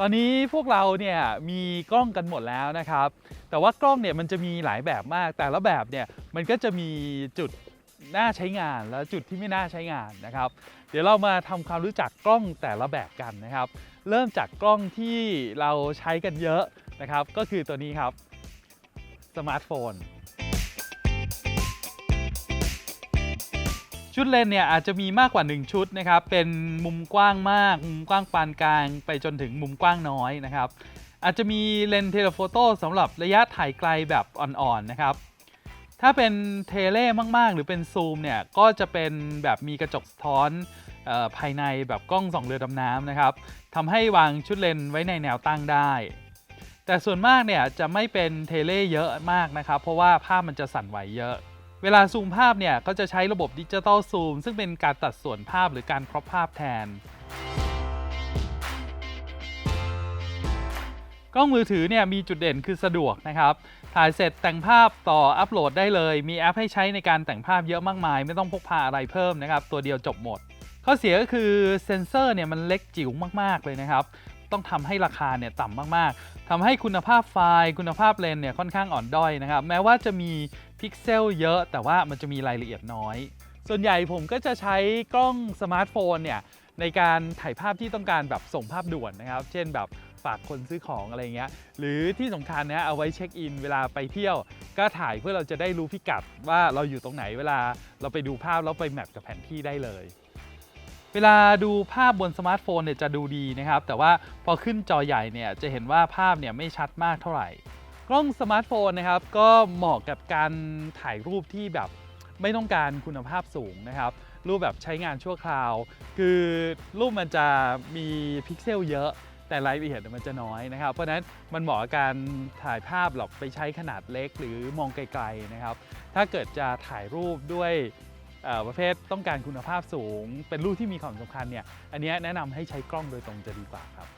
ตอนนี้พวกเราเนี่ยมีกล้องกันหมดแล้วนะครับ แต่ว่ากล้องเนี่ยมันจะมีหลายแบบมาก แต่ละแบบเนี่ยมันก็จะมีจุดน่าใช้งานและจุดที่ไม่น่าใช้งานนะครับ เดี๋ยวเรามาทำความรู้จักกล้องแต่ละแบบกันนะครับ เริ่มจากกล้องที่เราใช้กันเยอะนะครับ ก็คือตัวนี้ครับสมาร์ทโฟน ชุดเลนเนี่ยอาจจะมีมากกว่า 1 ชุดนะครับ เป็นมุมกว้างมาก มุมกว้างปานกลาง ไปจนถึงมุมกว้างน้อยนะครับ อาจจะมีเลนเทเลโฟโต้สำหรับระยะถ่ายไกลแบบอ่อนๆนะครับ ถ้าเป็นเทเลมากๆ หรือเป็นซูมเนี่ยก็จะเป็นแบบมีกระจกสะท้อนออภายในแบบกล้องส่องเรือดำน้ำนะครับทำให้วางชุดเลนไว้ในแนวตั้งได้ แต่ส่วนมากเนี่ยจะไม่เป็นเทเลเยอะมากนะครับ เพราะว่าภาพมันจะสั่นไหวเยอะ เวลาซูมภาพเนี่ย ก็จะใช้ระบบดิจิตอลซูมซึ่งเป็นการตัดส่วนภาพหรือการครอปภาพแทน กล้องมือถือเนี่ยมีจุดเด่นคือสะดวกนะครับ ถ่ายเสร็จแต่งภาพต่ออัปโหลดได้เลย มีแอปให้ใช้ในการแต่งภาพเยอะมากมาย ไม่ต้องพกพาอะไรเพิ่มนะครับ ตัวเดียวจบหมดข้อเสียก็คือเซนเซอร์เนี่ยมันเล็กจิ๋วมาก ๆ เลยนะครับ ต้องทำให้ราคาเนี่ยต่ำมากๆทำให้คุณภาพไฟล์ คุณภาพเลนเนี่ยค่อนข้างอ่อนด้อยนะครับ แม้ว่าจะมีพิกเซลเยอะแต่ว่ามันจะมีรายละเอียดน้อย ส่วนใหญ่ผมก็จะใช้กล้องสมาร์ทโฟนเนี่ยในการถ่ายภาพที่ต้องการแบบส่งภาพด่วนนะครับ เช่นแบบฝากคนซื้อของอะไรเงี้ย หรือที่สำคัญนะเอาไว้เช็คอินเวลาไปเที่ยว ก็ถ่ายเพื่อเราจะได้รู้พิกัดว่าเราอยู่ตรงไหนเวลาเราไปดูภาพแล้วไปแมปกับแผนที่ได้เลย เวลาดูภาพบนสมาร์ทโฟนเนี่ยจะดูดีนะครับ แต่ว่าพอขึ้นจอใหญ่เนี่ยจะเห็นว่าภาพเนี่ยไม่ชัดมากเท่าไหร่ กล้องสมาร์ทโฟนนะครับก็เหมาะกับการถ่ายรูปที่แบบไม่ต้องการคุณภาพสูงนะครับ รูปแบบใช้งานชั่วคราว คือรูปมันจะมีพิกเซลเยอะแต่รายละเอียดมันจะน้อยนะครับ เพราะนั้นมันเหมาะกับการถ่ายภาพหรอกไปใช้ขนาดเล็กหรือมองไกลๆนะครับ ถ้าเกิดจะถ่ายรูปด้วย ประเภทต้องการคุณภาพสูง เป็นรูปที่มีความสำคัญเนี่ยอันนี้แนะนำให้ใช้กล้องโดยตรงจะดีกว่าครับ